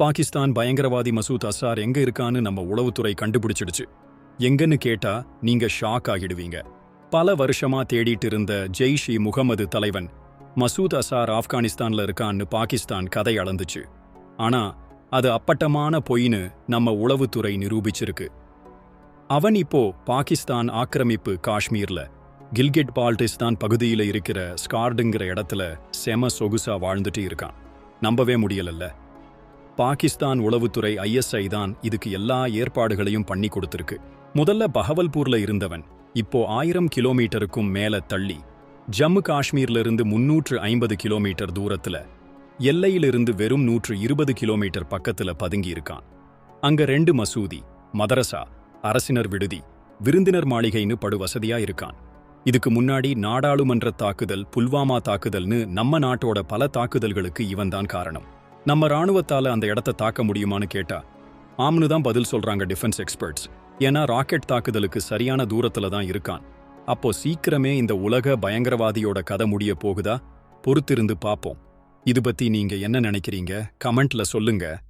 பாகிஸ்தான் பயங்கரவாதி மசூத் அசார் எங்க இருக்கான்னு நம்ம உளவுத்துறை கண்டுபிடிச்சிடுச்சு. எங்கன்னு கேட்டா நீங்க ஷாக் ஆகிடுவீங்க. பல வருஷமா தேடிட்டு இருந்த ஜெய்ஷ் இ முகமது தலைவன் மசூத் அசார் ஆப்கானிஸ்தான்ல இருக்கான்னு பாகிஸ்தான் கதை அளந்துச்சு. ஆனா அது அப்பட்டமான பொய்னு நம்ம உளவுத்துறை நிரூபிச்சிருக்கு. அவன் இப்போ பாகிஸ்தான் ஆக்கிரமிப்பு காஷ்மீர்ல கில்கிட் பால்டிஸ்தான் பகுதியில இருக்கிற ஸ்கார்டுங்கிற இடத்துல செம சொகுசா வாழ்ந்துட்டு இருக்கான். நம்பவே முடியலல்ல. பாகிஸ்தான் உளவுத்துறை ஐஎஸ்ஐ தான் இதுக்கு எல்லா ஏற்பாடுகளையும் பண்ணி கொடுத்திருக்கு. முதல்ல பஹவல்பூர்ல இருந்தவன் இப்போ ஆயிரம் கிலோமீட்டருக்கும் மேல தள்ளி ஜம்மு காஷ்மீர்ல இருந்து முன்னூற்று ஐம்பது கிலோமீட்டர் தூரத்துல எல்லையிலிருந்து வெறும் நூற்று இருபது கிலோமீட்டர் பக்கத்துல பதுங்கி இருக்கான் அங்க ரெண்டு மசூதி மதரசா அரசினர் விடுதி விருந்தினர் மாளிகைன்னு படு வசதியா இருக்கான். இதுக்கு முன்னாடி நாடாளுமன்ற தாக்குதல் புல்வாமா தாக்குதல்னு நம்ம நாட்டோட பல தாக்குதல்களுக்கு இவன்தான் காரணம். நம்ம ராணுவத்தால அந்த இடத்த தாக்க முடியுமான்னு கேட்டா ஆம்னு தான் பதில் சொல்றாங்க டிஃபென்ஸ் எக்ஸ்பர்ட்ஸ் ஏன்னா ராக்கெட் தாக்குதலுக்கு சரியான தூரத்துல தான் இருக்கான். அப்போ சீக்கிரமே இந்த உலக பயங்கரவாதியோட கதை முடிய போகுதா? பொறுத்திருந்து பாப்போம். இது பத்தி நீங்க என்ன நினைக்கிறீங்க? கமெண்ட்ல சொல்லுங்க.